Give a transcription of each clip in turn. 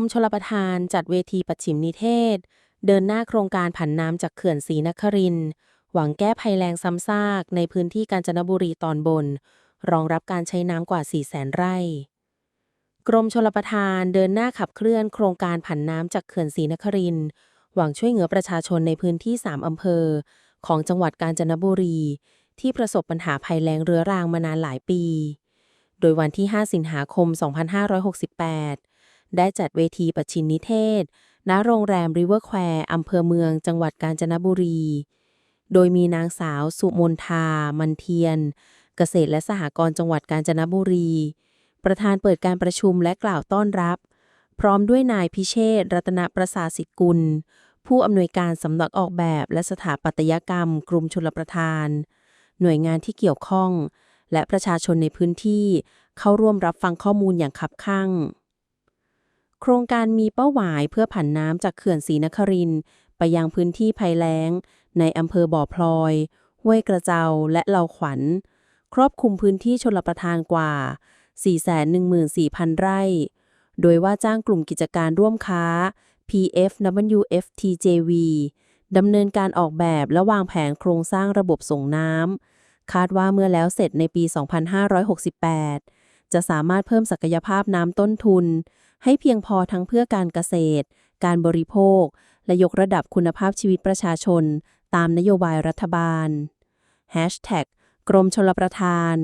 มชลประทานจัดเวทีปัจฉิมนิเทศ เดินหน้าโครงการผันน้ำจากเขื่อนศรีนคริน หวังแก้ภัยแล้งซ้ำซากในพื้นที่กาญจนบุรีตอนบน รองรับการใช้น้ำกว่า4แสนไร่ กรมชลประทานเดินหน้าขับเคลื่อนโครงการผันน้ำจากเขื่อนศรีนคริน หวังช่วยเหลือประชาชนในพื้นที่ 3 อำเภอ ของจังหวัดกาญจนบุรี ที่ประสบปัญหาภัยแล้งเรื้อรังมานานหลายปี โดยวันที่ 5 สิงหาคม 2568 ได้จัดเวทีประชินนิเทศ ณ โรงแรมริเวอร์แควร์อำเภอเมือง จังหวัดกาญจนบุรี โดยมีนางสาวสุมนทา มันเทียน เกษตรและสหกรณ์จังหวัดกาญจนบุรี ประธานเปิดการประชุมและกล่าวต้อนรับ พร้อมด้วยนายพิเชษรัตนประสาสิทธิกุล ผู้อำนวยการสำนักออกแบบและสถาปัตยกรรม กรมชลประทาน หน่วยงานที่เกี่ยวข้อง และประชาชนในพื้นที่เข้าร่วมรับฟังข้อมูลอย่างคับคั่ง โครงการมีเป้าหมายเพื่อผันน้ำจากเขื่อนศรีนครินไปยังพื้นที่ภัยแล้ง ในอำเภอบ่อพลอยห้วยกระเจ้าและเหลาขวัญ ครอบคลุมพื้นที่ชลประทานกว่า 414,000 ไร่ โดยว่าจ้างกลุ่มกิจการร่วมค้า PFWFTJV ดำเนินการออกแบบและวางแผนโครงสร้างระบบส่งน้ำคาดว่าเมื่อแล้วเสร็จในปี 2568 จะสามารถเพิ่มศักยภาพน้ำต้นทุน ให้เพียงพอทั้งเพื่อการเกษตร การบริโภค และยกระดับคุณภาพชีวิตประชาชน ตามนโยบายรัฐบาล Hashtag กรมชลประทาน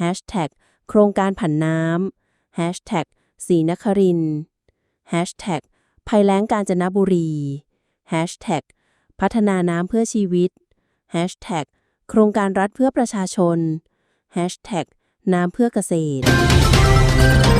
Hashtag โครงการผันน้ำ Hashtag ศรีนคริน Hashtag ภัยแล้งกาญจนบุรี Hashtag พัฒนาน้ำเพื่อชีวิต Hashtag โครงการรัฐเพื่อประชาชน Hashtag น้ำเพื่อเกษตร Thank you.